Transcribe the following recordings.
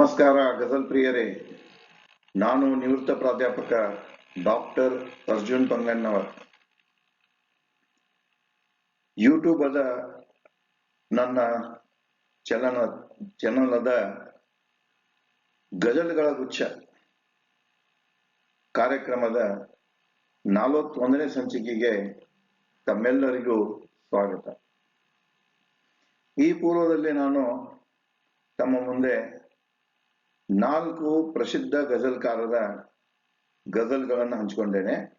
ನಮಸ್ಕಾರ, ಗಜಲ್ ಪ್ರಿಯರೇ. ನಾನು ನಿವೃತ್ತ ಪ್ರಾಧ್ಯಾಪಕ ಡಾಕ್ಟರ್ ಅರ್ಜುನ್ ಪಂಗಣ್ಣವರ್. ಅದ ನನ್ನ ಚಲನ ಚಲನದ ಗಜಲ್ಗಳ ಗುಚ್ಛ. ಕಾರ್ಯಕ್ರಮದ ನಲವತ್ತೊಂದನೇ ಸಂಚಿಕೆಗೆ ತಮ್ಮೆಲ್ಲರಿಗೂ ಸ್ವಾಗತ. ಈ ಪೂರ್ವದಲ್ಲಿ ನಾನು ತಮ್ಮ ಮುಂದೆ ನಾಲ್ಕು ಪ್ರಸಿದ್ಧ ಗಜಲ್ಕಾರರ ಗಜಲ್ಗಳನ್ನು ಹಂಚಿಕೊಂಡೇನೆ.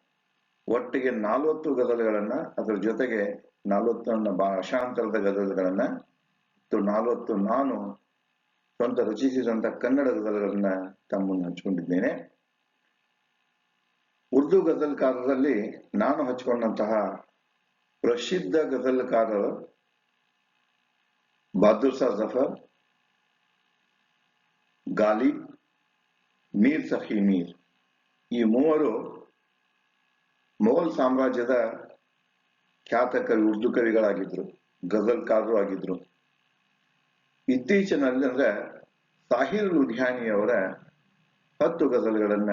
ಒಟ್ಟಿಗೆ ನಾಲ್ವತ್ತು ಗಜಲ್ಗಳನ್ನ, ಅದರ ಜೊತೆಗೆ ನಲವತ್ತೊಂದು ಭಾಷಾಂತರದ ಗಜಲ್ಗಳನ್ನ, ಮತ್ತು ನಲವತ್ತು ನಾನು ಸ್ವಂತ ರಚಿಸಿದಂತ ಕನ್ನಡ ಗದಲ್ಗಳನ್ನ ತಮ್ಮನ್ನು ಹಂಚಿಕೊಂಡಿದ್ದೇನೆ. ಉರ್ದು ಗಜಲ್ಕಾರರಲ್ಲಿ ನಾನು ಹಚ್ಕೊಂಡಂತಹ ಪ್ರಸಿದ್ಧ ಗಜಲ್ಕಾರರು ಬಹದ್ದೂರ್ ಶಾ ಜಫರ್ ಗಾಲಿಬ್ ಮೀರ್ ಸಫಿ ಮೀರ್. ಈ ಮೂವರು ಮೊಘಲ್ ಸಾಮ್ರಾಜ್ಯದ ಖ್ಯಾತ ಕವಿ, ಉರ್ದು ಕವಿಗಳಾಗಿದ್ರು ಗಜಲ್ಕಾರರು ಆಗಿದ್ರು. ಇತ್ತೀಚಿನಲ್ಲಿ ಅಂದ್ರೆ ಸಾಹಿರ್ ಲುಧಿಯಾನಿಯವರ ಹತ್ತು ಗಜಲ್ಗಳನ್ನ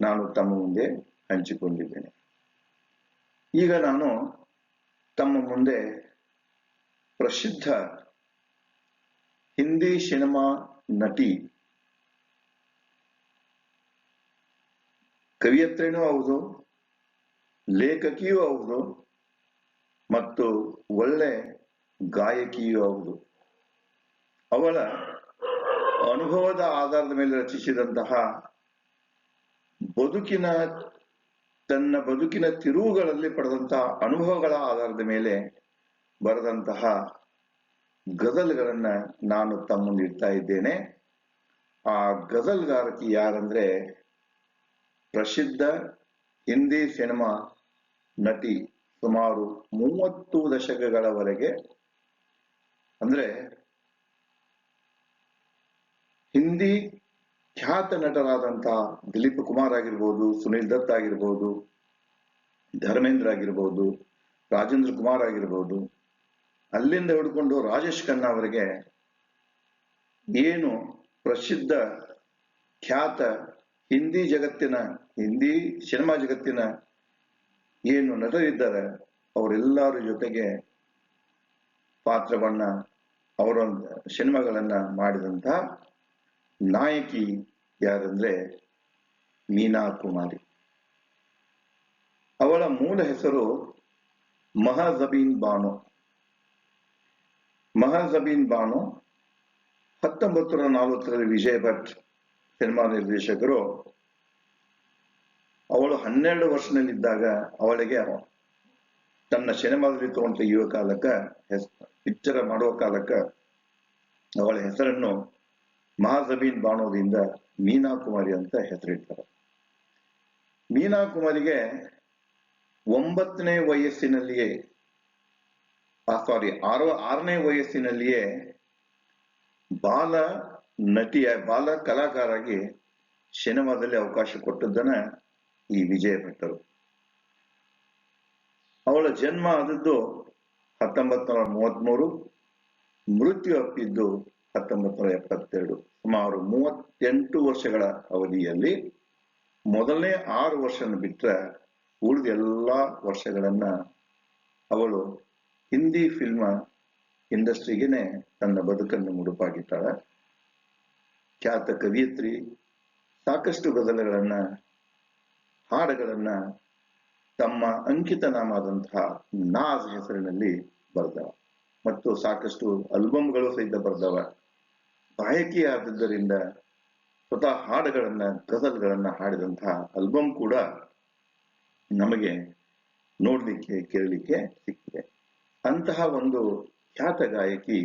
ನಾನು ತಮ್ಮ ಮುಂದೆ ಹಂಚಿಕೊಂಡಿದ್ದೇನೆ. ಈಗ ನಾನು ತಮ್ಮ ಮುಂದೆ ಪ್ರಸಿದ್ಧ ಹಿಂದಿ ಸಿನಿಮಾ ನಟಿ ಕವಿಯತ್ರಿನೂ ಹೌದು, ಲೇಖಕಿಯೂ ಹೌದು ಮತ್ತು ಒಳ್ಳೆ ಗಾಯಕಿಯೂ ಹೌದು. ಅವಳ ಅನುಭವದ ಆಧಾರದ ಮೇಲೆ ರಚಿಸಿದಂತಹ ಬದುಕಿನ, ತನ್ನ ಬದುಕಿನ ತಿರುವುಗಳಲ್ಲಿ ಪಡೆದಂತಹ ಅನುಭವಗಳ ಆಧಾರದ ಮೇಲೆ ಬರೆದಂತಹ ಗಜಲ್ಗಳನ್ನ ನಾನು ತಮ್ಮ ಇದ್ದೇನೆ. ಆ ಗಜಲ್ಗಾರಕಿ ಯಾರಂದ್ರೆ ಪ್ರಸಿದ್ಧ ಹಿಂದಿ ಸಿನಿಮಾ ನಟಿ ಸುಮಾರು ಮೂವತ್ತು ದಶಕಗಳವರೆಗೆ ಅಂದ್ರೆ ಹಿಂದಿ ಖ್ಯಾತ ನಟರಾದಂತಹ ದಿಲೀಪ್ ಕುಮಾರ್ ಆಗಿರ್ಬೋದು, ಸುನಿಲ್ ದತ್ ಆಗಿರ್ಬೋದು, ಧರ್ಮೇಂದ್ರ ಆಗಿರ್ಬೋದು, ರಾಜೇಂದ್ರ ಕುಮಾರ್ ಆಗಿರ್ಬೋದು ಅಲ್ಲಿಂದ ಹಿಡ್ಕೊಂಡು ರಾಜೇಶ್ ಖನ್ನಾ ಅವರಿಗೆ ಏನು ಪ್ರಸಿದ್ಧ, ಖ್ಯಾತ ಹಿಂದಿ ಜಗತ್ತಿನ, ಹಿಂದಿ ಸಿನಿಮಾ ಜಗತ್ತಿನ ಏನು ನಟರಿದ್ದಾರೆ, ಅವರೆಲ್ಲರ ಜೊತೆಗೆ ಪಾತ್ರವನ್ನ ಅವರ ಸಿನಿಮಾಗಳನ್ನ ಮಾಡಿದಂತ ನಾಯಕಿ ಯಾರಂದ್ರೆ ಮೀನಾ ಕುಮಾರಿ. ಅವಳ ಮೂಲ ಹೆಸರು ಮಹಾಜಬೀನ್ ಬಾನು. ಮಹಾಜಬೀನ್ ಬಾನು ಹತ್ತೊಂಬತ್ತು ನಲವತ್ತರಲ್ಲಿ ವಿಜಯ್ ಭಟ್ ಸಿನಿಮಾ ನಿರ್ದೇಶಕರು. ಅವಳು ಹನ್ನೆರಡು ವರ್ಷದಲ್ಲಿದ್ದಾಗ ಅವಳಿಗೆ ತನ್ನ ಸಿನಿಮಾದಲ್ಲಿ ತಗೊಂಡ ಯುವ ಕಾಲಕ್ಕ ಹೆಸ್ ಮಾಡುವ ಕಾಲಕ್ಕ ಅವಳ ಹೆಸರನ್ನು ಮಹಾಜಬೀನ್ ಬಾಣೋದಿಂದ ಮೀನಾ ಕುಮಾರಿ ಅಂತ ಹೆಸರಿಡ್ತಾರೆ. ಮೀನಾ ಕುಮಾರಿಗೆ ಒಂಬತ್ತನೇ ವಯಸ್ಸಿನಲ್ಲಿಯೇ ಸಾರಿ ಆರು, ಆರನೇ ವಯಸ್ಸಿನಲ್ಲಿಯೇ ಬಾಲ ನಟಿಯ, ಬಾಲ ಕಲಾಕಾರಾಗಿ ಸಿನಿಮಾದಲ್ಲಿ ಅವಕಾಶ ಕೊಟ್ಟದ್ದನ್ನ ಈ ವಿಜಯ ಭಟ್ಟರು. ಅವಳ ಜನ್ಮ ಆದದ್ದು ಹತ್ತೊಂಬತ್ ನೂರ ಮೂವತ್ಮೂರು, ಮೃತ್ಯು ಅಪ್ಪಿದ್ದು ಹತ್ತೊಂಬತ್ ನೂರ ಎಪ್ಪತ್ತೆರಡು. ಸುಮಾರು ಮೂವತ್ತೆಂಟು ವರ್ಷಗಳ ಅವಧಿಯಲ್ಲಿ ಮೊದಲನೇ ಆರು ವರ್ಷನ ಬಿಟ್ರೆ ಉಳಿದ ಎಲ್ಲಾ ವರ್ಷಗಳನ್ನ ಅವಳು ಹಿಂದಿ ಫಿಲ್ಮ್ ಇಂಡಸ್ಟ್ರಿಗೇನೆ ತನ್ನ ಬದುಕನ್ನು ಮುಡುಪಾಗಿದ್ದಾಳೆ ಖ್ಯಾತ ಕವಿಯತ್ರಿ ಸಾಕಷ್ಟು ಗದಲಗಳನ್ನ ಹಾಡುಗಳನ್ನ ತಮ್ಮ ಅಂಕಿತ ನಾಮಾದಂತಹ ನಾಜ್ ಹೆಸರಿನಲ್ಲಿ ಬರೆದವ. ಮತ್ತು ಸಾಕಷ್ಟು ಆಲ್ಬಮ್ಗಳು ಸಹಿತ ಬರೆದವ. ಗಾಯಕಿ ಆದದ್ದರಿಂದ ಸ್ವತಃ ಹಾಡುಗಳನ್ನ, ಗಜಲ್ಗಳನ್ನ ಹಾಡಿದಂತಹ ಆಲ್ಬಮ್ ಕೂಡ ನಮಗೆ ನೋಡಲಿಕ್ಕೆ, ಕೇಳಲಿಕ್ಕೆ ಸಿಕ್ಕಿದೆ. ಅಂತಹ ಒಂದು ಖ್ಯಾತ ಗಾಯಕಿ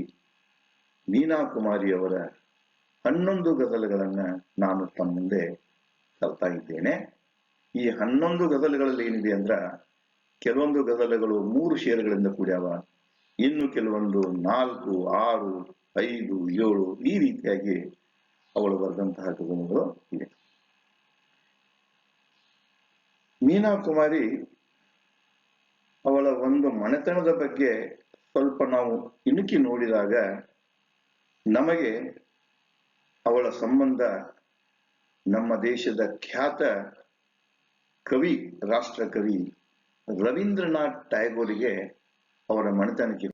ಮೀನಾ ಕುಮಾರಿಯವರ ಹನ್ನೊಂದು ಗಜಲ್ಗಳನ್ನ ನಾನು ತಮ್ಮ ಮುಂದೆ ತರ್ತಾ ಇದ್ದೇನೆ. ಈ ಹನ್ನೊಂದು ಗಜಲ್ಗಳಲ್ಲಿ ಏನಿದೆ ಅಂದ್ರ ಕೆಲವೊಂದು ಗಜಲ್ಗಳು ಮೂರು ಶೇರ್ಗಳಿಂದ ಕೂಡ್ಯಾವ. ಇನ್ನು ಕೆಲವೊಂದು ನಾಲ್ಕು, ಆರು, ಐದು, ಏಳು ಈ ರೀತಿಯಾಗಿ ಅವಳು ಬರೆದಂತಹ ಗಜಲ್ಗಳು ಇವೆ. ಮೀನಾ ಕುಮಾರಿ ಅವಳ ಒಂದು ಮನೆತನದ ಬಗ್ಗೆ ಸ್ವಲ್ಪ ನಾವು ಇಣುಕಿ ನೋಡಿದಾಗ ನಮಗೆ ಅವಳ ಸಂಬಂಧ ನಮ್ಮ ದೇಶದ ಖ್ಯಾತ ಕವಿ ರಾಷ್ಟ್ರ ಕವಿ ರವೀಂದ್ರನಾಥ್ ಟ್ಯಾಗೋರಿಗೆ ಅವರ ಮನೆತನಕ್ಕೆ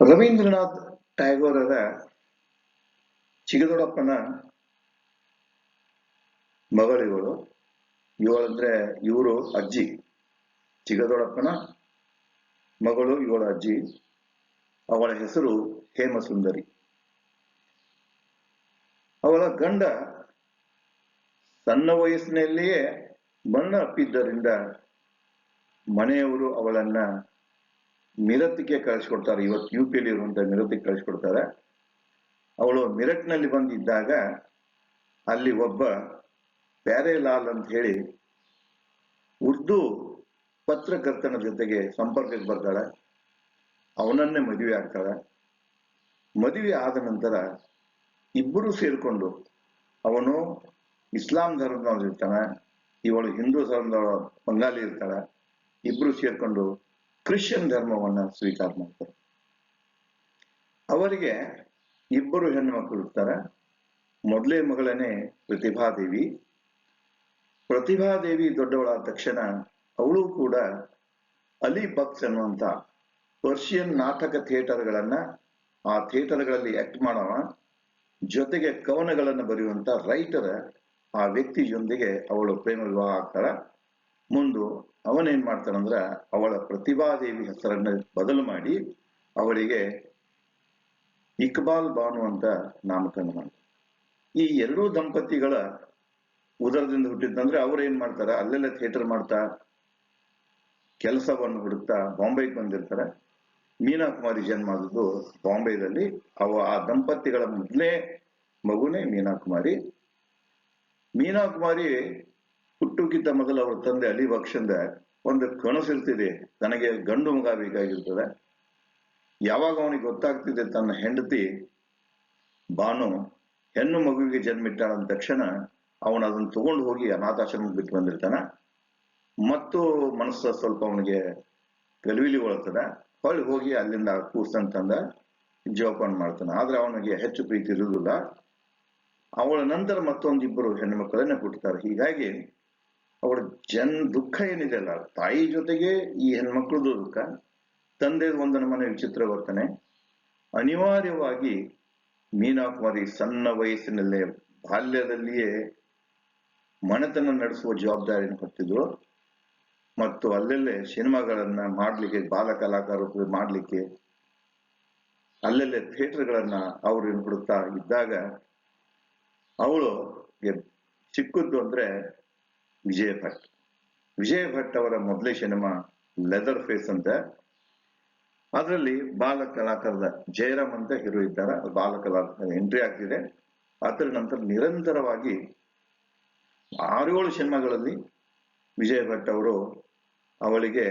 ರವೀಂದ್ರನಾಥ್ ಟ್ಯಾಗೋರರ ಚಿಗದೊಡಪ್ಪನ ಮಗಳಿಗಳು. ಇವಳಂದ್ರೆ ಇವರು ಅಜ್ಜಿ. ಚಿಗದೊಡಪ್ಪನ ಮಗಳು, ಇವಳ ಅಜ್ಜಿ. ಅವಳ ಹೆಸರು ಹೇಮಸುಂದರಿ. ಅವಳ ಗಂಡ ಸಣ್ಣ ವಯಸ್ಸಿನಲ್ಲಿಯೇ ಬಣ್ಣಪ್ಪಿದ್ದರಿಂದ ಮನೆಯವರು ಅವಳನ್ನ ಮಿರತಿಗೆ ಕಳಿಸ್ಕೊಡ್ತಾರೆ. ಇವತ್ತು ಯು ಪಿಯಲ್ಲಿ ಇರುವಂತ ಮಿರತಿಗೆ ಕಳಿಸ್ಕೊಡ್ತಾರೆ. ಅವಳು ಮಿರಟ್ನಲ್ಲಿ ಬಂದಿದ್ದಾಗ ಅಲ್ಲಿ ಒಬ್ಬ ಪ್ಯಾರೇಲಾಲ್ ಅಂತ ಹೇಳಿ ಉರ್ದು ಪತ್ರಕರ್ತನ ಜೊತೆಗೆ ಸಂಪರ್ಕಕ್ಕೆ ಬರ್ತಾಳೆ. ಅವನನ್ನೇ ಮದುವೆ ಆಗ್ತಾಳೆ. ಮದುವೆ ಆದ ನಂತರ ಇಬ್ಬರು ಸೇರ್ಕೊಂಡು ಅವನು ಇಸ್ಲಾಂ ಧರ್ಮದವನು ಇರ್ತಾನೆ, ಇವಳು ಹಿಂದೂ ಧರ್ಮದವಳ ಬಂಗಾಲಿ ಇರ್ತಾಳೆ. ಇಬ್ರು ಸೇರ್ಕೊಂಡು ಕ್ರಿಶ್ಚಿಯನ್ ಧರ್ಮವನ್ನ ಸ್ವೀಕಾರ ಮಾಡ್ತಾರೆ. ಅವರಿಗೆ ಇಬ್ಬರು ಹೆಣ್ಣು ಮಕ್ಕಳು ಇರ್ತಾರೆ ಮೊದಲೇ ಮಗಳನೇ ಪ್ರತಿಭಾದೇವಿ. ಪ್ರತಿಭಾದೇವಿ ದೊಡ್ಡವಳಾದ ತಕ್ಷಣ ಅವಳು ಕೂಡ ಅಲಿ ಬಕ್ಸ್ ಅನ್ನುವಂತ ಪರ್ಷಿಯನ್ ನಾಟಕ ಥಿಯೇಟರ್ಗಳನ್ನ ಆ ಥಿಯೇಟರ್ಗಳಲ್ಲಿ ಆಕ್ಟ್ ಮಾಡೋಣ. ಜೊತೆಗೆ ಕವನಗಳನ್ನು ಬರೆಯುವಂತ ರೈಟರ್ ಆ ವ್ಯಕ್ತಿಯೊಂದಿಗೆ ಅವಳು ಪ್ರೇಮ ವಿವಾಹ ಆಗ್ತಾಳ. ಮುಂದು ಅವನೇನ್ ಮಾಡ್ತಾನಂದ್ರ ಅವಳ ಪ್ರತಿಭಾದೇವಿ ಹೆಸರನ್ನ ಬದಲು ಮಾಡಿ ಅವಳಿಗೆ ಇಕ್ಬಾಲ್ ಬಾನು ಅಂತ ನಾಮಕರಣ ಈ ಎರಡೂ ದಂಪತಿಗಳ ಉದರದಿಂದ ಹುಟ್ಟಿದ್ದಂದ್ರೆ ಅವ್ರು ಏನ್ ಮಾಡ್ತಾರ? ಅಲ್ಲೆಲ್ಲ ಥಿಯೇಟರ್ ಮಾಡ್ತಾ, ಕೆಲಸವನ್ನು ಹುಡುಕ್ತಾ ಬಾಂಬೆಗೆ ಬಂದಿರ್ತಾರೆ. ಮೀನಾ ಕುಮಾರಿ ಜನ್ಮ ಆದದ್ದು ಬಾಂಬೆದಲ್ಲಿ. ಅವ ಆ ದಂಪತಿಗಳ ಮೊದಲೇ ಮಗುನೇ ಮೀನಾ ಕುಮಾರಿ. ಮೀನಾ ಕುಮಾರಿ ಹುಟ್ಟುಕಿದ್ದ ಮೊದಲು ಅವರ ತಂದೆ ಅಲಿ ಬಕ್ಷಂದ ಒಂದು ಕನಸಿರ್ತಿದೆ ತನಗೆ ಗಂಡು ಮಗ ಬೇಕಾಗಿರ್ತದೆ. ಯಾವಾಗ ಅವನಿಗೆ ಗೊತ್ತಾಗ್ತಿದೆ ತನ್ನ ಹೆಂಡತಿ ಬಾನು ಹೆಣ್ಣು ಮಗುವಿಗೆ ಜನ್ಮಿಟ್ಟಾಳ ಅಂದ ತಕ್ಷಣ ಅವನ ಅದನ್ನ ತಗೊಂಡು ಹೋಗಿ ಅನಾಥಾಶ್ರಮಕ್ಕೆ ಬಿಟ್ಟು ಬಂದಿರ್ತಾನ. ಮತ್ತು ಮನಸ್ಸು ಸ್ವಲ್ಪ ಅವನಿಗೆ ಗಲಿಬಿಲಿ ಒಳತದ ಹೊಳ್ಳಿ ಹೋಗಿ ಅಲ್ಲಿಂದ ಕೂಸಂತಂದ ಜೋಪಾನ ಮಾಡ್ತಾನೆ. ಆದ್ರೆ ಅವನಿಗೆ ಹೆಚ್ಚು ಪ್ರೀತಿ ಇರುವುದಿಲ್ಲ. ಅವಳ ನಂತರ ಮತ್ತೊಂದಿಬ್ಬರು ಹೆಣ್ಣು ಮಕ್ಕಳನ್ನ ಹುಟ್ಟುತ್ತಾರೆ ಹೀಗಾಗಿ ಅವಳ ಜನ್ ದುಃಖ ಏನಿದೆ ಅಲ್ಲ, ತಾಯಿ ಜೊತೆಗೆ ಈ ಹೆಣ್ಮಕ್ಳದ್ದು ದುಃಖ. ತಂದೆ ಒಂದು ನಮ್ಮನೆ ವಿಚಿತ್ರ ವರ್ತನೆ. ಅನಿವಾರ್ಯವಾಗಿ ಮೀನಾ ಕುಮಾರಿ ಸಣ್ಣ ವಯಸ್ಸಿನಲ್ಲೇ ಬಾಲ್ಯದಲ್ಲಿಯೇ ಮನೆತನ ನಡೆಸುವ ಜವಾಬ್ದಾರಿಯನ್ನು ಹೊತ್ತಿದ್ರು ಮತ್ತು ಅಲ್ಲಲ್ಲೇ ಸಿನಿಮಾಗಳನ್ನ ಮಾಡ್ಲಿಕ್ಕೆ, ಬಾಲ ಕಲಾಕಾರರು ಮಾಡ್ಲಿಕ್ಕೆ, ಅಲ್ಲಲ್ಲೇ ಥಿಯೇಟರ್ಗಳನ್ನ ಅವರು ಹುಡುಕ್ತಾ ಇದ್ದಾಗ ಅವಳು ಸಿಕ್ಕದ್ದು ಅಂದ್ರೆ ವಿಜಯ ಭಟ್ ವಿಜಯ ಭಟ್ ಅವರ ಮೊದಲೇ ಸಿನಿಮಾ ಲೆದರ್ ಫೇಸ್ ಅಂತ. ಅದರಲ್ಲಿ ಬಾಲ ಕಲಾಕಾರದ ಜಯರಾಮ್ ಅಂತ ಹೀರೋ ಇದ್ದಾರೆ. ಬಾಲ ಕಲಾಕಾರ ಎಂಟ್ರಿ ಆಗ್ತಿದೆ. ಅದರ ನಂತರ ನಿರಂತರವಾಗಿ ಆರೇಳು ಸಿನಿಮಾಗಳಲ್ಲಿ ವಿಜಯ ಭಟ್ ಅವರು ಅವಳಿಗೆ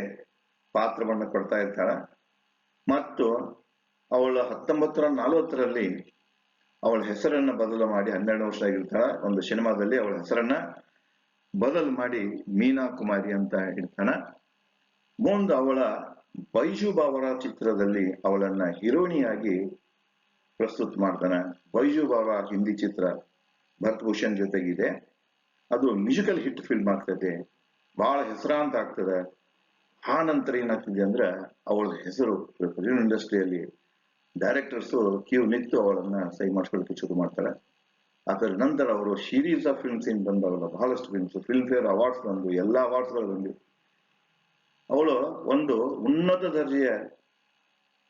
ಪಾತ್ರವನ್ನು ಕೊಡ್ತಾ ಇರ್ತಾಳೆ. ಮತ್ತು ಅವಳ ಹತ್ತೊಂಬತ್ತರ ನಲವತ್ತರಲ್ಲಿ ಅವಳ ಹೆಸರನ್ನ ಬದಲು ಮಾಡಿ ಹನ್ನೆರಡು ವರ್ಷ ಆಗಿರ್ತಾಳೆ. ಒಂದು ಸಿನಿಮಾದಲ್ಲಿ ಅವಳ ಹೆಸರನ್ನ ಬದಲು ಮಾಡಿ ಮೀನಾ ಕುಮಾರಿ ಅಂತ ಇಡ್ತಾನ ಮುಂದೆ ಅವಳ ಬೈಜು ಬಾವರ ಚಿತ್ರದಲ್ಲಿ ಅವಳನ್ನ ಹೀರೋಣಿಯಾಗಿ ಪ್ರಸ್ತುತ ಮಾಡ್ತಾನೆ. ಬೈಜು ಬಾವರ ಹಿಂದಿ ಚಿತ್ರ ಭರತ್ ಭೂಷಣ್ ಜೊತೆಗಿದೆ. ಅದು ಮ್ಯೂಸಿಕಲ್ ಹಿಟ್ ಫಿಲ್ಮ್ ಆಗ್ತದೆ. ಬಹಳ ಹೆಸರಾಂತ ಆಗ್ತದೆ. ಆ ನಂತರ ಏನಾಗ್ತಿದೆ ಅಂದ್ರೆ ಅವಳ ಹೆಸರು ಫಿಲ್ಮ್ ಇಂಡಸ್ಟ್ರಿಯಲ್ಲಿ ಡೈರೆಕ್ಟರ್ಸ್ ಕ್ಯೂ ನಿಂತು ಅವಳನ್ನ ಸೈ ಮಾಡಿಸ್ಕೊಳ್ಳಿಕ್ಕೆ ಶುರು ಮಾಡ್ತಾರೆ. ಅದರ ನಂತರ ಅವರು ಸೀರೀಸ್ ಆಫ್ ಫಿಲ್ಮ್ಸ್ ಏನ್ ಬಂದವಲ್ಲ, ಬಹಳಷ್ಟು ಫಿಲ್ಮ್ಸ್ ಫಿಲ್ಮ್ ಫೇರ್ ಅವಾರ್ಡ್ಸ್ ಬಂದು, ಎಲ್ಲಾ ಅವಾರ್ಡ್ಸ್ಗಳು ಬಂದು ಅವಳು ಒಂದು ಉನ್ನತ ದರ್ಜೆಯ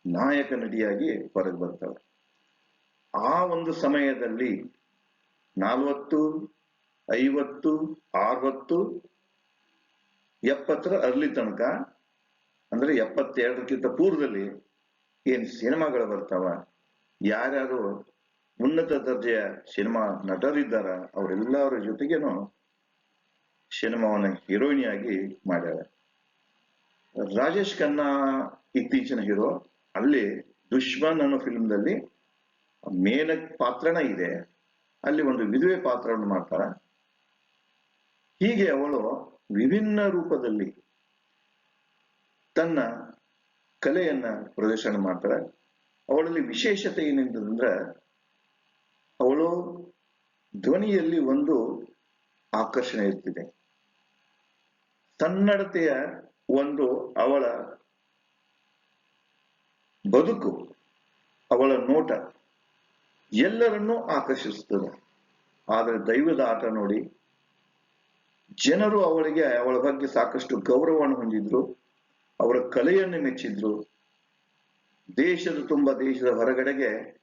ನಾಯಕ ನಟಿಯಾಗಿ ಹೊರಗೆ ಬರ್ತಾಳೆ. ಆ ಒಂದು ಸಮಯದಲ್ಲಿ ನಾಲ್ವತ್ತು, ಐವತ್ತು, ಅರವತ್ತು, ಎಪ್ಪತ್ತರ ಅರ್ಲಿ ತನಕ, ಅಂದ್ರೆ ಎಪ್ಪತ್ತೆರಡಕ್ಕಿಂತ ಪೂರ್ವದಲ್ಲಿ ಏನ್ ಸಿನಿಮಾಗಳು ಬರ್ತಾವ, ಯಾರ್ಯಾರು ಉನ್ನತ ದರ್ಜೆಯ ಸಿನಿಮಾ ನಟರಿದ್ದಾರ, ಅವರೆಲ್ಲರ ಜೊತೆಗೇನು ಸಿನಿಮಾವನ್ನ ಹೀರೋಯಿನಿಯಾಗಿ ಮಾಡ್ಯಾರ. ರಾಜೇಶ್ ಖನ್ನಾ ಇತ್ತೀಚಿನ ಹೀರೋ, ಅಲ್ಲಿ ದುಶ್ಮನ್ ಅನ್ನೋ ಫಿಲ್ಮ್ದಲ್ಲಿ ಮೇನ ಪಾತ್ರನ ಇದೆ. ಅಲ್ಲಿ ಒಂದು ವಿಧವೆ ಪಾತ್ರವನ್ನು ಮಾಡ್ತಾರ. ಹೀಗೆ ಅವಳು ವಿಭಿನ್ನ ರೂಪದಲ್ಲಿ ತನ್ನ ಕಲೆಯನ್ನ ಪ್ರದರ್ಶನ ಮಾಡ್ತಾಳೆ ಅವಳಲ್ಲಿ ವಿಶೇಷತೆ ಏನಿದೆ ಅವಳು ಧ್ವನಿಯಲ್ಲಿ ಒಂದು ಆಕರ್ಷಣೆ ಇರ್ತಿದೆ. ಸನ್ನಡತೆಯ ಒಂದು ಅವಳ ಬದುಕು, ಅವಳ ನೋಟ ಎಲ್ಲರನ್ನೂ ಆಕರ್ಷಿಸುತ್ತದೆ. ಆದರೆ ದೈವದ ಆಟ ನೋಡಿ, ಜನರು ಅವಳಿಗೆ, ಅವಳ ಬಗ್ಗೆ ಸಾಕಷ್ಟು ಗೌರವವನ್ನು ಹೊಂದಿದ್ರು, ಅವರ ಕಲೆಯನ್ನು ಮೆಚ್ಚಿದ್ರು. ದೇಶದ ತುಂಬ ದೇಶದ ಹೊರಗಡೆಗೆ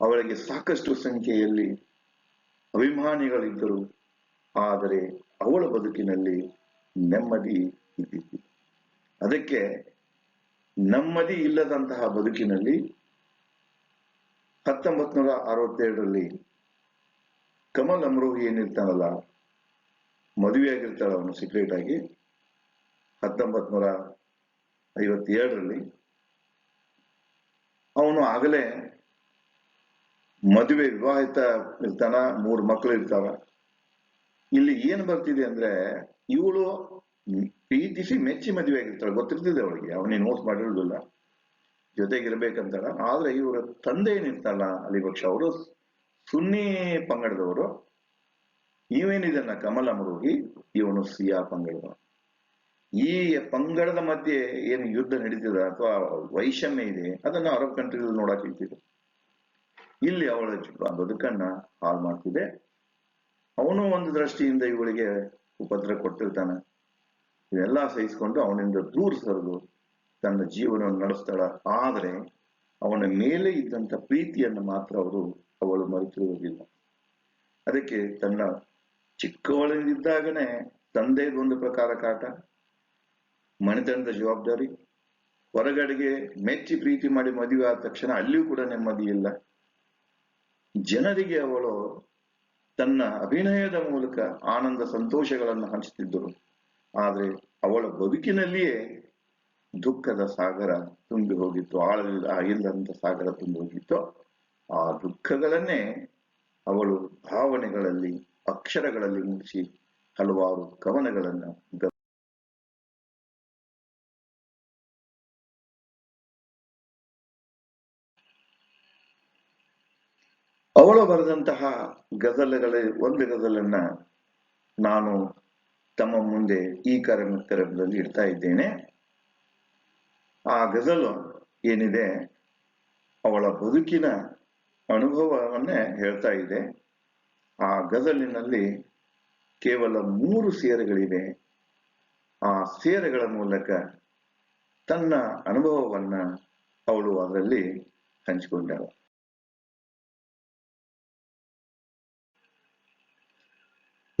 ಅವಳಿಗೆ ಸಾಕಷ್ಟು ಸಂಖ್ಯೆಯಲ್ಲಿ ಅಭಿಮಾನಿಗಳಿದ್ದರು. ಆದರೆ ಅವಳ ಬದುಕಿನಲ್ಲಿ ನೆಮ್ಮದಿ ಅದಕ್ಕೆ ನಮ್ಮದಿ ಇಲ್ಲದಂತಹ ಬದುಕಿನಲ್ಲಿ ಹತ್ತೊಂಬತ್ ನೂರ ಅರವತ್ತೆರಡರಲ್ಲಿ ಕಮಲ್ ಅಮ್ರೋಹಿ ಏನಿರ್ತಾನಲ್ಲ, ಮದುವೆಯಾಗಿರ್ತಾಳ ಅವನು ಸೀಕ್ರೆಟ್ ಆಗಿ. ಹತ್ತೊಂಬತ್ ನೂರ ಐವತ್ತೇಳರಲ್ಲಿ ಅವನು ಆಗಲೇ ಮದುವೆ ವಿವಾಹಿತ ಇರ್ತಾನ, ಮೂರು ಮಕ್ಕಳು ಇರ್ತಾವ. ಇಲ್ಲಿ ಏನ್ ಬರ್ತಿದೆ ಅಂದ್ರೆ, ಇವಳು ಪ್ರೀತಿಸಿ ಮೆಚ್ಚಿ ಮದುವೆ ಆಗಿರ್ತಾಳೆ, ಗೊತ್ತಿರ್ತಿದೆ ಅವಳಿಗೆ. ಅವನೇ ನೋಟ್ ಮಾಡಿರೋದಿಲ್ಲ. ಜೊತೆಗಿರ್ಬೇಕಂತಾಳ. ಆದ್ರೆ ಇವರ ತಂದೆ ಏನಿರ್ತಾಳ ಪಕ್ಷ ಅವರು, ಸುನ್ನಿ ಪಂಗಡದವರು. ನೀವೇನಿದನ್ನ ಕಮಲ ಮರುಗಿ, ಇವನು ಸಿಯಾ ಪಂಗಡದ. ಈ ಪಂಗಡದ ಮಧ್ಯೆ ಏನು ಯುದ್ಧ ನಡೀತಿದೆ ಅಥವಾ ವೈಷಮ್ಯ ಇದೆ, ಅದನ್ನ ಅರಬ್ ಕಂಟ್ರಿಗಳಲ್ಲಿ ನೋಡಕ್ ಇರ್ತಿದೆ ಇಲ್ಲಿ ಅವಳ ಬದುಕನ್ನ ಹಾಳು ಮಾಡ್ತಿದೆ. ಅವನು ಒಂದು ದೃಷ್ಟಿಯಿಂದ ಇವಳಿಗೆ ಉಪದ್ರ ಕೊಟ್ಟಿರ್ತಾನೆ. ಇವೆಲ್ಲ ಸಹಿಸಿಕೊಂಡು ಅವನಿಂದ ದೂರ ಸರಿದು ತನ್ನ ಜೀವನವನ್ನು ನಡೆಸ್ತಾಳ. ಆದ್ರೆ ಅವನ ಮೇಲೆ ಇದ್ದಂತ ಪ್ರೀತಿಯನ್ನು ಮಾತ್ರ ಅವರು ಅವಳು ಮರೆತಿರುವುದಿಲ್ಲ ಅದಕ್ಕೆ ತನ್ನ ಚಿಕ್ಕವಳಿದ್ದಾಗನೇ ಒಂದು ಪ್ರಕಾರ ಕಾಟ, ಮನೆತನದ ಜವಾಬ್ದಾರಿ, ಹೊರಗಡೆಗೆ ಮೆಚ್ಚಿ ಪ್ರೀತಿ ಮಾಡಿ ಮದುವೆ ಆದ ತಕ್ಷಣ ಅಲ್ಲಿಯೂ ಕೂಡ ನೆಮ್ಮದಿ ಇಲ್ಲ. ಜನರಿಗೆ ಅವಳು ತನ್ನ ಅಭಿನಯದ ಮೂಲಕ ಆನಂದ, ಸಂತೋಷಗಳನ್ನು ಹಂಚುತ್ತಿದ್ದರು ಆದ್ರೆ ಅವಳ ಬದುಕಿನಲ್ಲಿಯೇ ದುಃಖದ ಸಾಗರ ತುಂಬಿ ಹೋಗಿತ್ತು ಆಳಲಿಲ್ಲ ಇಲ್ಲದಂತ ಸಾಗರ ತುಂಬಿ ಹೋಗಿತ್ತು. ಆ ದುಃಖಗಳನ್ನೇ ಅವಳು ಭಾವನೆಗಳಲ್ಲಿ, ಅಕ್ಷರಗಳಲ್ಲಿ ಮುಗಿಸಿ ಹಲವಾರು ಕವನಗಳನ್ನ ಅವಳು ಬರೆದಂತಹ ಗಜಲ್ಗಳ ಒಂದು ಗಜಲನ್ನ ನಾನು ತಮ್ಮ ಮುಂದೆ ಈ ಕಾರ್ಯಕ್ರಮದಲ್ಲಿ ಇಡ್ತಾ ಇದ್ದೇನೆ. ಆ ಗಜಲು ಏನಿದೆ? ಅವಳ ಬದುಕಿನ ಅನುಭವವನ್ನೇ ಹೇಳ್ತಾ ಇದೆ. ಆ ಗಜಲಿನಲ್ಲಿ ಕೇವಲ ಮೂರು ಸೇರೆಗಳಿವೆ. ಆ ಸೇರೆಗಳ ಮೂಲಕ ತನ್ನ ಅನುಭವವನ್ನ ಅವಳು ಅದರಲ್ಲಿ ಹಂಚಿಕೊಂಡಳು.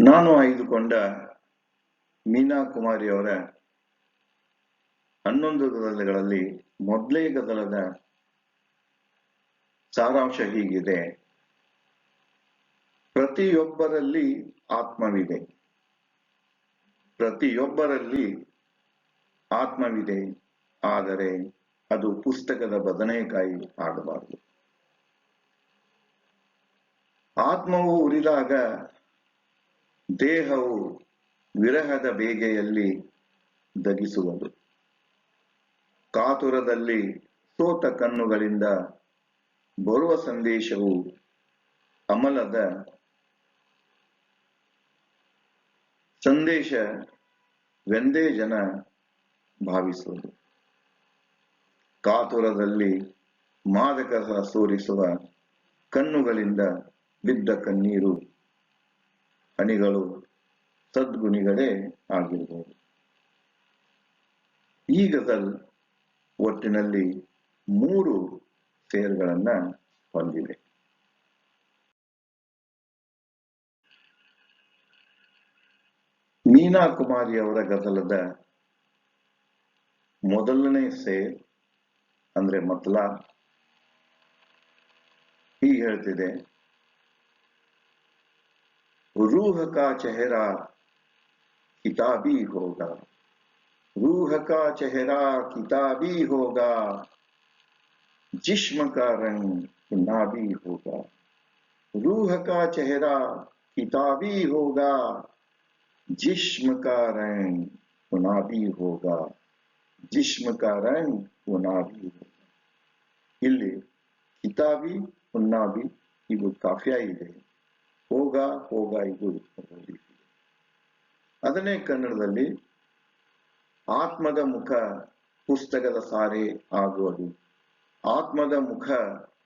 ನಾನು ಆಯ್ದುಕೊಂಡ ಮೀನಾ ಕುಮಾರಿ ಅವರ ಹನ್ನೊಂದು ಗದಲಗಳಲ್ಲಿ ಮೊದಲೇ ಗದಲದ ಸಾರಾಂಶ ಹೀಗಿದೆ. ಪ್ರತಿಯೊಬ್ಬರಲ್ಲಿ ಆತ್ಮವಿದೆ. ಪ್ರತಿಯೊಬ್ಬರಲ್ಲಿ ಆತ್ಮವಿದೆ. ಆದರೆ ಅದು ಪುಸ್ತಕದ ಬದನೆಕಾಯಿ ಆಗಬಾರದು. ಆತ್ಮವು ಉರಿದಾಗ ದೇಹವು ವಿರಹದ ಬೇಗೆಯಲ್ಲಿ ದಗಿಸುವುದು ಕಾತುರದಲ್ಲಿ ಸೋತ ಕಣ್ಣುಗಳಿಂದ ಬರುವ ಸಂದೇಶವು ಅಮಲದ ಸಂದೇಶವೆಂದೇ ಜನ ಭಾವಿಸುವುದು ಕಾತುರದಲ್ಲಿ ಮಾದಕ ಸೋರಿಸುವ ಕಣ್ಣುಗಳಿಂದ ಬಿದ್ದ ಕಣ್ಣೀರು ಹನಿಗಳು ಸದ್ಗುಣಿಗಳೇ ಆಗಿರಬಹುದು ಈ ಗಜಲ್ ಒಟ್ಟಿನಲ್ಲಿ ಮೂರು ಸೇರ್ಗಳನ್ನ ಹೊಂದಿದೆ. ಮೀನಾ ಕುಮಾರಿ ಅವರ ಗಜಲದ ಮೊದಲನೇ ಸೇರ್ ಅಂದ್ರೆ ಮತ್ಲಾ, ಹೀಗೆ ಹೇಳ್ತಿದೆ. ರೂಹ ಕಾ ಚೆಹರಾ کتابی ہوگا۔ روح کا چہرہ کتابی ہوگا۔ جسم کا رنگ نابی ہوگا۔ روح کا چہرہ کتابی ہوگا۔ جسم کا رنگ کنابی ہوگا۔ جسم کا رنگ گنابی ہوگا۔ لے، کتابی گنابی یہ وہ کافیہ ہی ہے ہوگا ہوگا، یہ ಅದನ್ನೇ ಕನ್ನಡದಲ್ಲಿ ಆತ್ಮದ ಮುಖ ಪುಸ್ತಕದ ಸಾರೆ ಆಗುವುದು. ಆತ್ಮದ ಮುಖ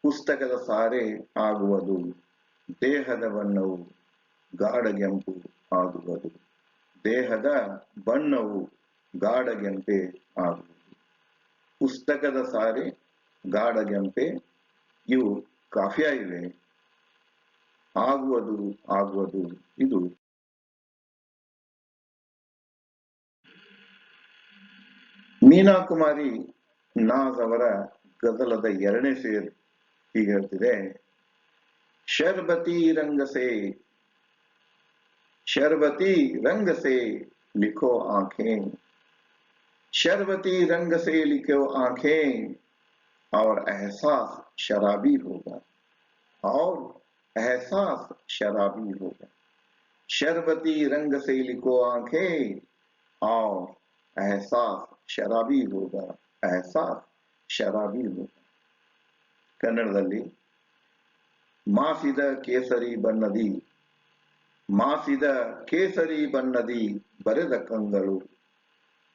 ಪುಸ್ತಕದ ಸಾರೆ ಆಗುವುದು. ದೇಹದ ಬಣ್ಣವು ಗಾಢಗೆಂಪು ಆಗುವುದು. ದೇಹದ ಬಣ್ಣವು ಗಾಢಗೆಂಪೆ ಆಗುವುದು. ಪುಸ್ತಕದ ಸಾರೆ ಗಾಢಗೆಂಪೆ ಇವು ಇವೆ ಆಗುವುದು ಆಗುವುದು, ಇದು ಮೀನಾ ಕುಮಾರಿ ನಾಜ್ شیر کی ಎರಡನೇ دے شربتی رنگ سے شربتی رنگ سے لکھو آنکھیں شربتی رنگ سے لکھو آنکھیں اور احساس شرابی ہوگا اور احساس شرابی ہوگا شربتی رنگ سے لکھو آنکھیں اور احساس ಶರಾಬಿ ಹುಡುಗ ಐಸಾ ಶರಾಬಿ ಹುಡುಗ ಕನ್ನಡದಲ್ಲಿ ಮಾಸಿದ ಕೇಸರಿ ಬಣ್ಣದಿ, ಮಾಸಿದ ಕೇಸರಿ ಬಣ್ಣದಿ ಬರೆದ ಕಂಗಳು.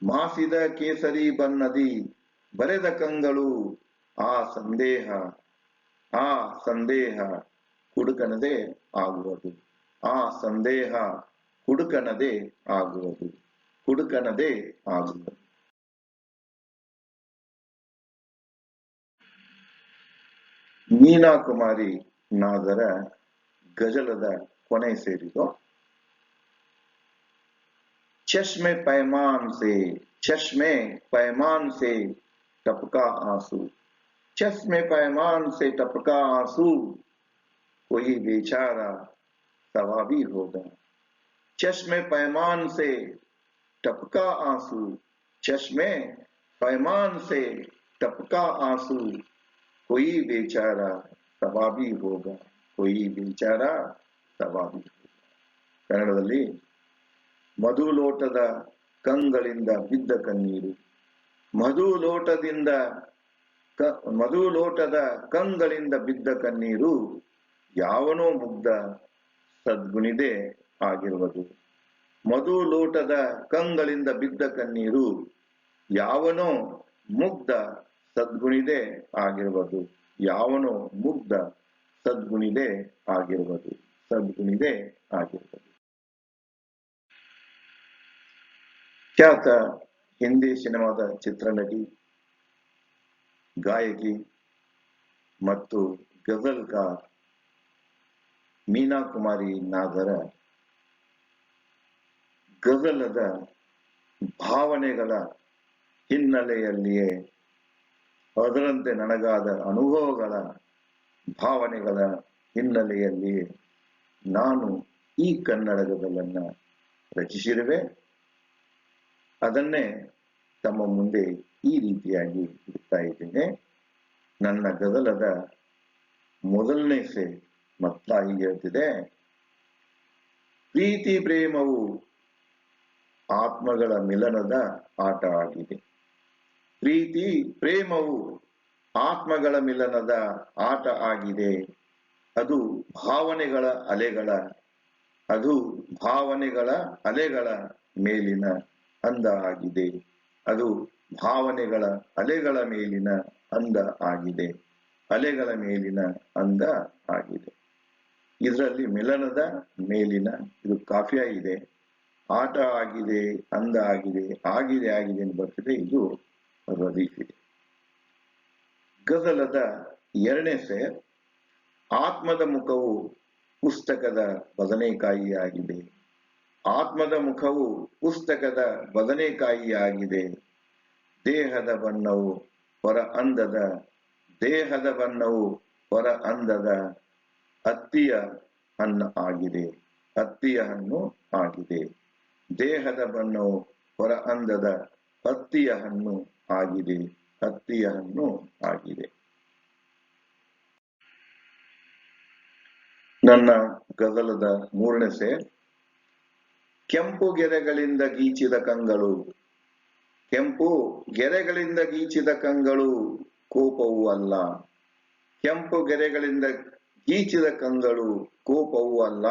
ಮಾಸಿದ ಕೇಸರಿ ಬಣ್ಣದಿ ಬರೆದ ಕಂಗಳು, ಆ ಸಂದೇಹ ಆ ಸಂದೇಹ ಹುಡುಕನದೇ ಆಗುವುದು. ಆ ಸಂದೇಹ ಹುಡುಕನದೇ ಆಗುವುದು. ಹುಡುಕನದೇ ಆಗುವುದು. ಮೀನಾ ಕುಮಾರಿ ನಾದರ ಗಜಲದ ಕೊನೆ ಸೇರಿತು چشم پیمان سے چشم پیمان سے ٹپکا آنسو چشم پیمان سے ٹپکا آنسو کوئی بیچارہ ثوابی ہوگا چشم پیمان سے ٹپکا آنسو چشم پیمان سے ٹپکا آنسو कोई बेचारा सवाबी होगा कोई बेचारा ಸವಾಬಿ ಕನ್ನಡದಲ್ಲಿ ಮಧುಲೋಟದ ಕಂಗಳಿಂದ ಬಿದ್ದ ಕಣ್ಣೀರು ಮಧುಲೋಟದಿಂದ ಕ ಮಧುಲೋಟದ ಕಂಗಳಿಂದ ಬಿದ್ದ ಕಣ್ಣೀರು ಯಾವನೋ ಮುಗ್ಧ ಸದ್ಗುಣಿದೆ ಆಗಿರುವುದು ಮಧುಲೋಟದ ಕಂಗಳಿಂದ ಬಿದ್ದ ಕಣ್ಣೀರು ಯಾವನೋ ಮುಗ್ಧ ಸದ್ಗುಣಿದೆ ಆಗಿರುವುದು. ಯಾವನೋ ಮುಗ್ಧ ಸದ್ಗುಣಿದೆ ಆಗಿರುವುದು. ಸದ್ಗುಣಿದೆ ಆಗಿರುವುದು. ಖ್ಯಾತ ಹಿಂದಿ ಸಿನಿಮಾದ ಚಿತ್ರನಟಿ, ಗಾಯಕಿ ಮತ್ತು ಗಜಲ್ಕಾರ್ ಮೀನಾ ಕುಮಾರಿ ನಾದರ ಗಜಲದ ಭಾವನೆಗಳ ಹಿನ್ನೆಲೆಯಲ್ಲಿಯೇ ಅದರಂತೆ ನನಗಾದ ಅನುಭವಗಳ ಭಾವನೆಗಳ ಹಿನ್ನೆಲೆಯಲ್ಲಿ ನಾನು ಈ ಕನ್ನಡ ಗಜಲನ್ನ ರಚಿಸಿರುವೆ. ಅದನ್ನೇ ತಮ್ಮ ಮುಂದೆ ಈ ರೀತಿಯಾಗಿ ಇಡ್ತಾ ಇದ್ದೇನೆ. ನನ್ನ ಗದಲದ ಮೊದಲನೇ ಸೆ ಮತ್ತ ಹೀಗೆ ಹೇಳ್ತಿದೆ. ಪ್ರೀತಿ ಪ್ರೇಮವು ಆತ್ಮಗಳ ಮಿಲನದ ಆಟ ಆಗಿದೆ. ಪ್ರೀತಿ, ಪ್ರೇಮವು ಆತ್ಮಗಳ ಮಿಲನದ ಆಟ ಆಗಿದೆ. ಅದು ಭಾವನೆಗಳ ಅಲೆಗಳ, ಅದು ಭಾವನೆಗಳ ಅಲೆಗಳ ಮೇಲಿನ ಅಂದ ಆಗಿದೆ. ಅದು ಭಾವನೆಗಳ ಅಲೆಗಳ ಮೇಲಿನ ಅಂದ ಆಗಿದೆ. ಅಲೆಗಳ ಮೇಲಿನ ಅಂದ ಆಗಿದೆ. ಇದರಲ್ಲಿ ಮಿಲನದ ಮೇಲಿನ ಇದು ಕಾಫಿಯ ಇದೆ ಆಟ ಆಗಿದೆ, ಅಂದ ಆಗಿದೆ ಆಗಿದೆ ಆಗಿದೆ ಅಂತ ಬರ್ತಿದೆ. ಇದು ರದೀಫ್ ಗಜಲದ ಎರಡನೇ ಸೇರ್ ಆತ್ಮದ ಮುಖವು ಪುಸ್ತಕದ ಬದನೆಕಾಯಿಯಾಗಿದೆ. ಆತ್ಮದ ಮುಖವು ಪುಸ್ತಕದ ಬದನೆಕಾಯಿಯಾಗಿದೆ. ದೇಹದ ಬಣ್ಣವು ಹೊರ ಅಂದದ, ದೇಹದ ಬಣ್ಣವು ಹೊರ ಅಂದದ ಹತ್ತಿಯ ಹಣ್ಣು ಆಗಿದೆ. ಹತ್ತಿಯ ಹಣ್ಣು ಆಗಿದೆ. ದೇಹದ ಬಣ್ಣವು ಹೊರ ಅಂದದ ಹತ್ತಿಯ ಹಣ್ಣು ಆಗಿದೆ ಹತ್ತಿಯ ಆಗಿದೆ. ನನ್ನ ಗದಲದ ಮೂರನೇ ಸೇ ಕೆಂಪು ಗೆರೆಗಳಿಂದ ಗೀಚಿದ ಕಂಗಳು, ಕೆಂಪು ಗೆರೆಗಳಿಂದ ಗೀಚಿದ ಕಂಗಳು ಕೋಪವೂ ಅಲ್ಲ. ಕೆಂಪು ಗೆರೆಗಳಿಂದ ಗೀಚಿದ ಕಂಗಳು ಕೋಪವೂ ಅಲ್ಲ.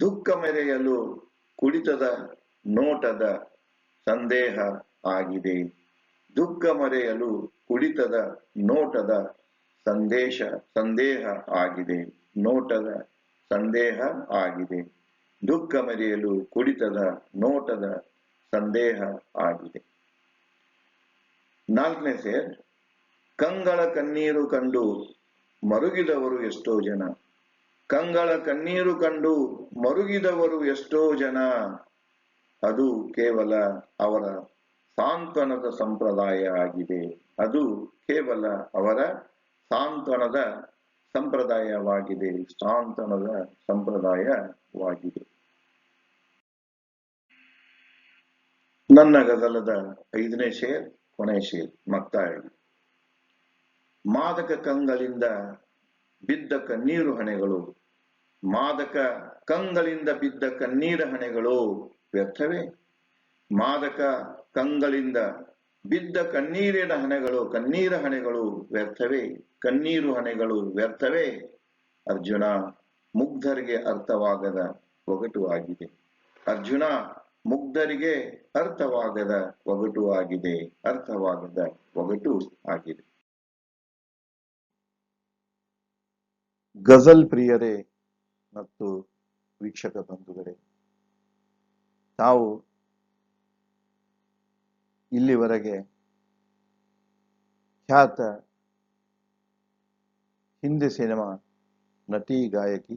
ದುಃಖ ಮೆರೆಯಲು ಕುಡಿತದ ನೋಟದ ಸಂದೇಹ ಆಗಿದೆ. ದುಃಖ ಮರೆಯಲು ಕುಡಿತದ ನೋಟದ ಸಂದೇಶ, ಸಂದೇಹ ಆಗಿದೆ. ನೋಟದ ಸಂದೇಹ ಆಗಿದೆ. ದುಃಖ ಮರೆಯಲು ಕುಡಿತದ ನೋಟದ ಸಂದೇಹ ಆಗಿದೆ. ನಾಲ್ಕನೇ ಸೇರ್, ಕಂಗಳ ಕಣ್ಣೀರು ಕಂಡು ಮರುಗಿದವರು ಎಷ್ಟೋ ಜನ. ಕಂಗಳ ಕಣ್ಣೀರು ಕಂಡು ಮರುಗಿದವರು ಎಷ್ಟೋ ಜನ. ಅದು ಕೇವಲ ಅವರ ಸಾಂತ್ವನದ ಸಂಪ್ರದಾಯ ಆಗಿದೆ. ಅದು ಕೇವಲ ಅವರ ಸಾಂತ್ವನದ ಸಂಪ್ರದಾಯವಾಗಿದೆ. ಸಾಂತ್ವನದ ಸಂಪ್ರದಾಯವಾಗಿದೆ. ನನ್ನ ಗದಲದ ಐದನೇ ಶೇರ್ ಕೊನೆಯ ಶೇರ್ ಮತ್ತಾಯ ಮಾದಕ ಕಂಗಳಿಂದ ಬಿದ್ದ ಕಣ್ಣೀರು ಹಣೆಗಳು, ಮಾದಕ ಕಂಗಳಿಂದ ಬಿದ್ದ ಕಣ್ಣೀರ ಹಣೆಗಳು ವ್ಯರ್ಥವೇ? ಮಾದಕ ಕಂಗಳಿಂದ ಬಿದ್ದ ಕಣ್ಣೀರಿನ ಹಣೆಗಳು, ಕಣ್ಣೀರ ಹಣೆಗಳು ವ್ಯರ್ಥವೇ? ಕಣ್ಣೀರು ಹಣೆಗಳು ವ್ಯರ್ಥವೇ? ಅರ್ಜುನ ಮುಗ್ಧರಿಗೆ ಅರ್ಥವಾಗದ ಒಗಟು ಆಗಿದೆ. ಅರ್ಜುನ ಮುಗ್ಧರಿಗೆ ಅರ್ಥವಾಗದ ಒಗಟು ಆಗಿದೆ. ಅರ್ಥವಾಗದ ಒಗಟು ಆಗಿದೆ. ಗಜಲ್ ಪ್ರಿಯರೇ ಮತ್ತು ವೀಕ್ಷಕ ಬಂಧುಗಳೇ, ತಾವು ಇಲ್ಲಿವರೆಗೆ ಖ್ಯಾತ ಹಿಂದಿ ಸಿನಿಮಾ ನಟಿ, ಗಾಯಕಿ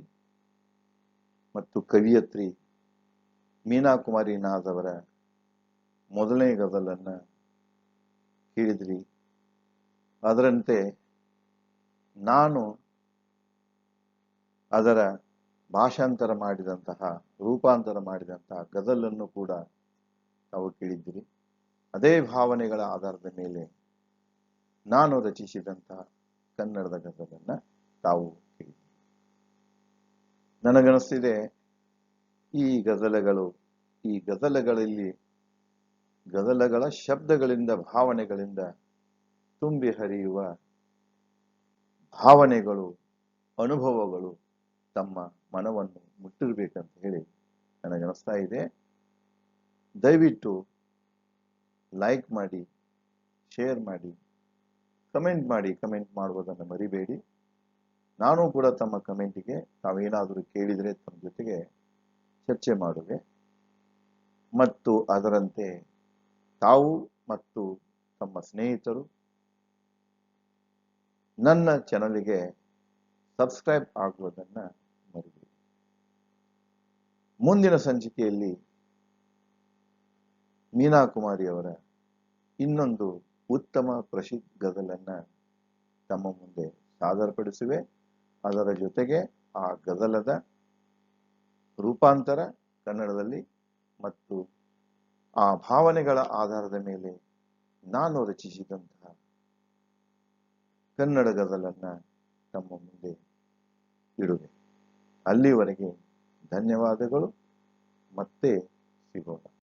ಮತ್ತು ಕವಿಯತ್ರಿ ಮೀನಾ ಕುಮಾರಿ ನಾಥ್ ಅವರ ಮೊದಲನೇ ಗದಲನ್ನು ಕೇಳಿದ್ರಿ. ಅದರಂತೆ ನಾನು ಅದರ ಭಾಷಾಂತರ ಮಾಡಿದಂತಹ, ರೂಪಾಂತರ ಮಾಡಿದಂತಹ ಗದಲನ್ನು ಕೂಡ ನಾವು ಕೇಳಿದ್ದೀರಿ. ಅದೇ ಭಾವನೆಗಳ ಆಧಾರದ ಮೇಲೆ ನಾನು ರಚಿಸಿದಂತಹ ಕನ್ನಡದ ಗಜಲನ್ನ ತಾವು ನನಗನಿಸ್ತಿದೆ ಈ ಗದಲಗಳು ಈ ಗದಲಗಳಲ್ಲಿ ಗದಲಗಳ ಶಬ್ದಗಳಿಂದ, ಭಾವನೆಗಳಿಂದ ತುಂಬಿ ಹರಿಯುವ ಭಾವನೆಗಳು, ಅನುಭವಗಳು ತಮ್ಮ ಮನವನ್ನು ಮುಟ್ಟಿರ್ಬೇಕಂತ ಹೇಳಿ ನನಗನಿಸ್ತಾ ಇದೆ. ದಯವಿಟ್ಟು ಲೈಕ್ ಮಾಡಿ ಶೇರ್ ಮಾಡಿ ಕಮೆಂಟ್ ಮಾಡಿ ಕಮೆಂಟ್ ಮಾಡುವುದನ್ನು ಮರಿಬೇಡಿ. ನಾನು ಕೂಡ ತಮ್ಮ ಕಮೆಂಟಿಗೆ ತಾವೇನಾದರೂ ಕೇಳಿದರೆ ತಮ್ಮ ಜೊತೆಗೆ ಚರ್ಚೆ ಮಾಡುವೆ. ಮತ್ತು ಅದರಂತೆ ತಾವು ಮತ್ತು ತಮ್ಮ ಸ್ನೇಹಿತರು ನನ್ನ ಚಾನಲಿಗೆ ಸಬ್ಸ್ಕ್ರೈಬ್ ಆಗುವುದನ್ನು ಮರಿಬೇಡಿ. ಮುಂದಿನ ಸಂಚಿಕೆಯಲ್ಲಿ ಮೀನಾ ಕುಮಾರಿ ಅವರ ಇನ್ನೊಂದು ಉತ್ತಮ ಪ್ರಸಿದ್ಧ ಗದಲನ್ನ ತಮ್ಮ ಮುಂದೆ ಸಾದರಪಡಿಸುವೆ. ಅದರ ಜೊತೆಗೆ ಆ ಗದಲದ ರೂಪಾಂತರ ಕನ್ನಡದಲ್ಲಿ ಮತ್ತು ಆ ಭಾವನೆಗಳ ಆಧಾರದ ಮೇಲೆ ನಾನು ರಚಿಸಿದಂತಹ ಕನ್ನಡ ಗದಲನ್ನ ತಮ್ಮ ಮುಂದೆ ಇಡುವೆ. ಅಲ್ಲಿವರೆಗೆ ಧನ್ಯವಾದಗಳು. ಮತ್ತೆ ಸಿಗೋಣ.